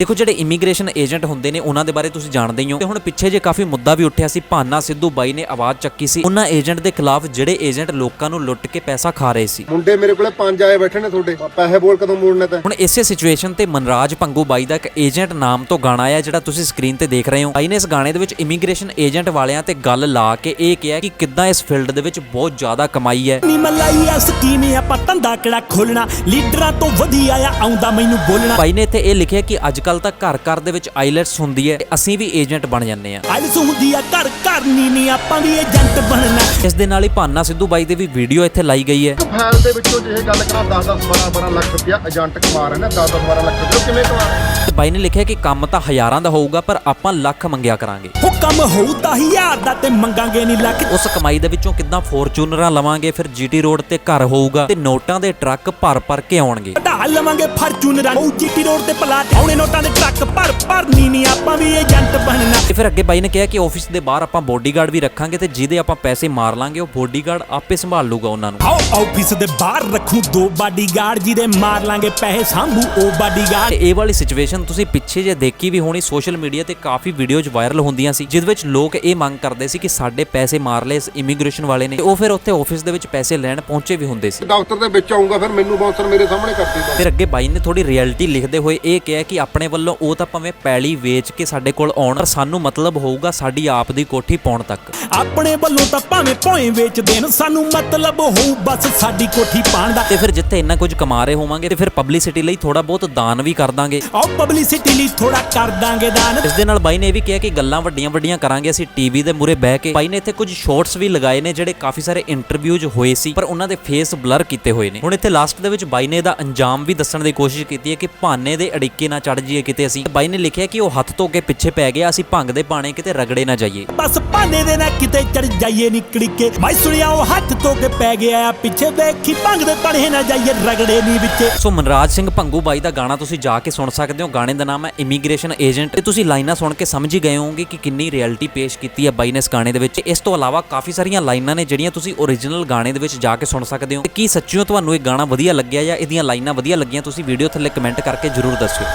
ਦੇਖੋ ਜਿਹੜੇ immigration agent ਹੁੰਦੇ ਨੇ ਉਹਨਾਂ ਦੇ ਬਾਰੇ ਤੁਸੀਂ ਜਾਣਦੇ ਹੀ ਹੋ। ਤੇ ਹੁਣ ਪਿੱਛੇ ਜੇ ਕਾਫੀ ਮੁੱਦਾ ਵੀ ਉੱਠਿਆ ਸੀ ਭਾਨਾ ਸਿੱਧੂ ਬਾਈ ਨੇ ਆਵਾਜ਼ ਚੱਕੀ ਸੀ। ਉਹਨਾਂ ਏਜੰਟ ਦੇ ਖਿਲਾਫ ਜਿਹੜੇ ਏਜੰਟ ਲੋਕਾਂ ਨੂੰ ਲੁੱਟ ਕੇ ਪੈਸਾ ਖਾ ਰਹੇ ਸੀ। ਮੁੰਡੇ ਮੇਰੇ ਕੋਲੇ ਪੰਜ ਆਏ ਬੈਠੇ ਨੇ ਤੁਹਾਡੇ ਪੈਸੇ ਬੋਲ ਕਦੋਂ ਮੋੜਨੇ ਤੇ? ਹੁਣ ਇਸੇ ਸਿਚੁਏਸ਼ਨ ਤੇ ਮਨਰਾਜ ਪੰਗੂ ਬਾਈ ਦਾ ਇੱਕ ਏਜੰਟ ਨਾਮ ਤੋਂ ਗਾਣਾ ਆਇਆ ਜਿਹੜਾ ਤੁਸੀਂ ਸਕਰੀਨ ਤੇ ਦੇਖ ਰਹੇ ਹੋ। ਬਾਈ ਨੇ ਇਸ ਗਾਣੇ ਦੇ ਵਿੱਚ ਇਮੀਗ੍ਰੇਸ਼ਨ ਏਜੰਟ ਵਾਲਿਆਂ ਤੇ ਗੱਲ ਲਾ ਕੇ ਇਹ ਕਿਹਾ ਕਿ ਕਿੱਦਾਂ ਇਸ ਫੀਲਡ ਦੇ ਵਿੱਚ ਬਹੁਤ ਜ਼ਿਆਦਾ ਕਮਾਈ ਹੈ। ਨੀ ਮਲਾਈ ਆ ਸਕੀਮ ਆਪਾਂ ਧੰਦਾ ਕਿਹੜਾ ਖੋਲਣਾ ਲੀਡਰਾਂ ਤੋਂ ਵਧੀਆ ਆ ਆਉਂਦਾ ਮੈਨੂੰ ਬੋਲਣਾ। ਬਾਈ ਨੇ ਇੱਥੇ ਇਹ ਲਿਖਿਆ ਕਿ ਅੱਜ ਕੱਲ ਤਾਂ ਘਰ ਘਰ ਦੇ ਵਿੱਚ ਆਈਲੈਟਸ ਹੁੰਦੀ ਹੈ ਅਸੀਂ ਵੀ ਏਜੰਟ ਬਣ ਜਾਂਦੇ ਆ ਆਇਲਸ ਹੁੰਦੀ ਆ ਘਰ ਘਰ ਨੀ ਨੀ ਆਪਾਂ ਵੀ ਏਜੰਟ ਬਣਨਾ। ਇਸ ਦੇ ਨਾਲ ਹੀ ਭਾਨਾ ਸਿੱਧੂ ਬਾਈ ਦੀ ਵੀ ਵੀਡੀਓ ਇੱਥੇ ਲਾਈ ਗਈ ਹੈ। ਫਾਈਲ ਦੇ ਵਿੱਚੋਂ ਜੇ ਗੱਲ ਕਰਾਂ 10 10 12 12 ਲੱਖ ਰੁਪਇਆ ਏਜੰਟ ਕਮਾ ਰਹੇ ਨੇ 10 10 12 ਲੱਖ ਰੁਪਇਆ। ਕਿਵੇਂ ਕਮਾ ਰਹੇ ਬਾਈ ਨੇ ਲਿਖਿਆ ਕਿ ਕੰਮ ਤਾਂ ਹਜ਼ਾਰਾਂ ਦਾ ਹੋਊਗਾ ਪਰ ਆਪਾਂ ਲੱਖ ਮੰਗਿਆ ਕਰਾਂਗੇ। ਹੁਕਮ ਹੋਊ ਤਾਂ ਹਜ਼ਾਰ ਦਾ ਤੇ ਮੰਗਾਂਗੇ ਨੀ ਲੱਖ। ਉਸ ਕਮਾਈ ਦੇ ਵਿੱਚੋਂ ਕਿੱਦਾਂ ਫੋਰਚੂਨਰਾਂ ਲਵਾਂਗੇ ਫਿਰ ਜੀਟੀ ਰੋਡ ਤੇ ਘਰ ਹੋਊਗਾ ਤੇ ਨੋਟਾਂ ਦੇ ਟਰੱਕ ਭਰ ਭਰ ਕੇ ਆਉਣਗੇ। ਵਧਾ ਲਵਾਂਗੇ ਫਾਰਚੂਨਰਾਂ ਉਹ ਜੀਟੀ ਰੋਡ ਤੇ ਪਲਾਟ ਆਉਣੇ ਨੋਟਾਂ ਦੇ ਟਰੱਕ ਭਰ ਭਰ ਨੀ ਨੀ ਆਪਾਂ ਵੀ ਤੇ ਫਿਰ ਅੱਗੇ ਬਾਈ ਨੇ ਕਿਹਾ ਕਿ ਆਫਿਸ ਦੇ ਬਾਹਰ ਆਪਾਂ ਬੋਡੀਗਾਰਡ ਵੀ ਰੱਖਾਂਗੇ ਤੇ ਜਿਹਦੇ ਆਪਾਂ ਪੈਸੇ ਮਾਰ ਲਾਂਗੇ ਉਹ ਬੋਡੀਗਾਰਡ ਆਪੇ ਸੰਭਾਲ ਲੂਗਾ ਉਹਨਾਂ ਨੂੰ। ਆਓ ਆਫਿਸ ਦੇ ਬਾਹਰ ਰੱਖੂ ਦੋ ਬਾਡੀਗਾਰਡ ਜਿਹਦੇ ਮਾਰ ਲਾਂਗੇ ਪੈਸੇ ਸਾਂਭੂ ਉਹ ਬਾਡੀਗਾਰਡ ਤੇ ਇਹ ਵਾਲੀ ਸਿਚੁਏਸ਼ਨ ਤੁਸੀਂ ਪਿੱਛੇ ਜੇ ਦੇਖੀ ਵੀ ਹੋਣੀ ਸੋਸ਼ਲ ਮੀਡੀਆ ਤੇ ਕਾਫੀ ਵੀਡੀਓਜ਼ ਵਾਇਰਲ ਹੁੰਦੀਆਂ ਸੀ ਜਿਸ ਵਿੱਚ ਲੋਕ ਇਹ ਮੰਗ ਕਰਦੇ ਸੀ ਕਿ ਸਾਡੇ ਪੈਸੇ ਮਾਰ ਲਏ ਇਸ ਇਮੀਗ੍ਰੇਸ਼ਨ ਵਾਲੇ ਨੇ ਤੇ ਉਹ ਫਿਰ ਉੱਥੇ ਆਫਿਸ ਦੇ ਵਿੱਚ ਪੈਸੇ ਲੈਣ ਪਹੁੰਚੇ ਵੀ ਹੁੰਦੇ ਸੀ। ਦਫ਼ਤਰ ਦੇ ਵਿੱਚ ਆਉਂਗਾ ਫਿਰ ਮੈਨੂੰ ਬਾਉਂਸਰ ਮੇਰੇ ਸਾਹਮਣੇ ਕਰਦੀ ਬਸ ਫਿਰ ਅੱਗੇ ਬਾਈ ਨੇ ਥੋੜੀ ਰਿਐਲਿਟੀ ਲਿਖਦੇ ਹੋਏ ਇਹ ਕਿਹਾ ਕਿ ਆਪਣੇ ਵੱਲੋਂ ਉਹ ਤਾਂ ਭਾਵੇਂ ਪੈਲੀ ਵੇਚ ਕੇ ਸਾਡੇ ਕੋਲ ਆਉਣ ਪਰ ਸਾਨੂੰ ਮਤਲਬ ਹੋਊਗਾ ਸਾਡੀ ਆਪ ਦੀ ਕੋਠੀ ਪਾਉਣ ਤੱਕ। ਆਪਣੇ ਵੱਲੋਂ ਤਾਂ ਭਾਵੇਂ ਭੋਏ ਵੇਚ ਦੇਣ ਸਾਨੂੰ ਮਤਲਬ ਹੋਊ ਬਸ ਸਾਡੀ ਕੋਠੀ ਪਾਣ ਦਾ। ਤੇ ਫਿਰ ਜਿੱਥੇ ਇੰਨਾ ਕੁਝ ਕਮਾ ਰਹੇ ਹੋਵਾਂਗੇ ਤੇ ਫਿਰ ਪਬਲਿਸਿਟੀ ਲਈ ਥੋੜਾ ਬਹੁਤ ਦਾਨ ਵੀ ਕਰ ਦਾਂਗੇ। ਆਓ ਪਬਲਿਸਿਟੀ ਲਈ ਥੋੜਾ ਕਰ ਦਾਂਗੇ ਦਾਨ। ਇਸ ਦੇ ਨਾਲ ਬਾਈ ਨੇ ਇਹ ਵੀ ਕਿਹਾ ਕਿ ਗੱਲਾਂ ਵੱਡੀਆਂ ਵੱਡੀਆਂ ਕਰਾਂਗੇ ਅਸੀਂ ਟੀਵੀ ਦੇ ਮੂਰੇ ਬਹਿ ਕੇ। ਬਾਈ ਨੇ ਇੱਥੇ ਕੁਝ ਸ਼ਾਰਟਸ ਵੀ ਲਗਾਏ ਨੇ ਜਿਹੜੇ ਕਾਫੀ ਸਾਰੇ ਇੰਟਰਵਿਊਜ਼ ਹੋਏ ਸੀ ਪਰ ਉਹਨਾਂ ਦੇ ਫੇਸ ਬਲਰ ਕੀਤੇ ਹੋਏ ਨੇ। ਹੁਣ ਇੱਥੇ ਲਾਸਟ ਦੇ ਵਿੱਚ ਬਾਈ ਨੇ ਇਹਦਾ ਅੰਜਾਮ ਵੀ ਦੱਸਣ ਦੀ ਕੋਸ਼ਿਸ਼ ਕੀਤੀ ਹੈ ਕਿ ਭਾਨੇ ਦੇ ਅੜਿੱਕੇ ਨਾ ਚੜ ਜਾਈਏ ਕਿਤੇ ਅਸੀਂ। ਬਾਈ ਨੇ ਲਿਖਿਆ ਕਿ ਉਹ ਹੱਥ ਧੋ ਕੇ ਪਿੱਛੇ ਪੈ ਗਿਆ ਅਸੀਂ ਭੰਗ ਦੇ ਬਾਣੇ ਕਿਤੇ ਰਗੜੇ ਨਾ ਜਾਈਏ। ਬਸ ਭਾਨੇ ਦੇ ਨਾ ਕਿਤੇ ਚੜ ਜਾਈਏ ਨਿਕੜੀ ਕੇ। ਮੈਂ ਸੁਣਿਆ ਉਹ ਹੱਥ ਤੋਂ ਕੇ ਪੈ ਗਿਆ ਆ ਪਿੱਛੇ ਵੇਖੀ ਭੰਗ ਦੇ ਤਣੇ ਨਾ ਜਾਈਏ ਰਗੜੇ ਨਹੀਂ ਵਿੱਚੇ। ਸੋ ਮਨਰਾਜ ਸਿੰਘ ਭੰਗੂ ਬਾਈ ਦਾ ਗਾਣਾ ਤੁਸੀਂ ਜਾ ਕੇ ਸੁਣ ਸਕਦੇ ਹੋ। ਗਾਣੇ ਦਾ ਨਾਮ ਹੈ ਇਮੀਗ੍ਰੇਸ਼ਨ ਏਜੰਟ ਤੇ ਤੁਸੀਂ ਲਾਈਨਾਂ ਸੁਣ ਕੇ ਸਮਝ ਹੀ ਗਏ ਹੋਵੋਗੇ ਕਿ ਕਿੰਨੀ ਰਿਐਲਿਟੀ ਪੇਸ਼ ਕੀਤੀ ਹੈ ਬਾਈ ਨੇ ਇਸ ਗਾਣੇ ਦੇ ਵਿੱਚ। ਇਸ ਤੋਂ ਇਲਾਵਾ ਕਾਫੀ ਸਾਰੀਆਂ ਲਾਈਨਾਂ ਨੇ ਜਿਹੜੀਆਂ ਤੁਸੀਂ ਓਰੀਜਨਲ ਗਾਣੇ ਦੇ ਵਿੱਚ ਜਾ ਕੇ ਸੁਣ ਸਕਦੇ ਹੋ। ਤੇ ਕੀ ਸੱਚੀਓ ਤੁਹਾਨੂੰ ਇਹ ਗਾਣਾ ਵਧੀਆ ਲੱਗਿਆ ਜਾਂ ਇਹਦੀਆਂ ਲਾਈਨਾਂ ਵਧੀਆ ਲੱਗੀਆਂ ਤੁਸੀਂ ਵੀਡੀਓ ਥੱਲੇ ਕਮੈਂਟ ਕਰਕੇ ਜਰੂਰ ਦੱਸਿਓ।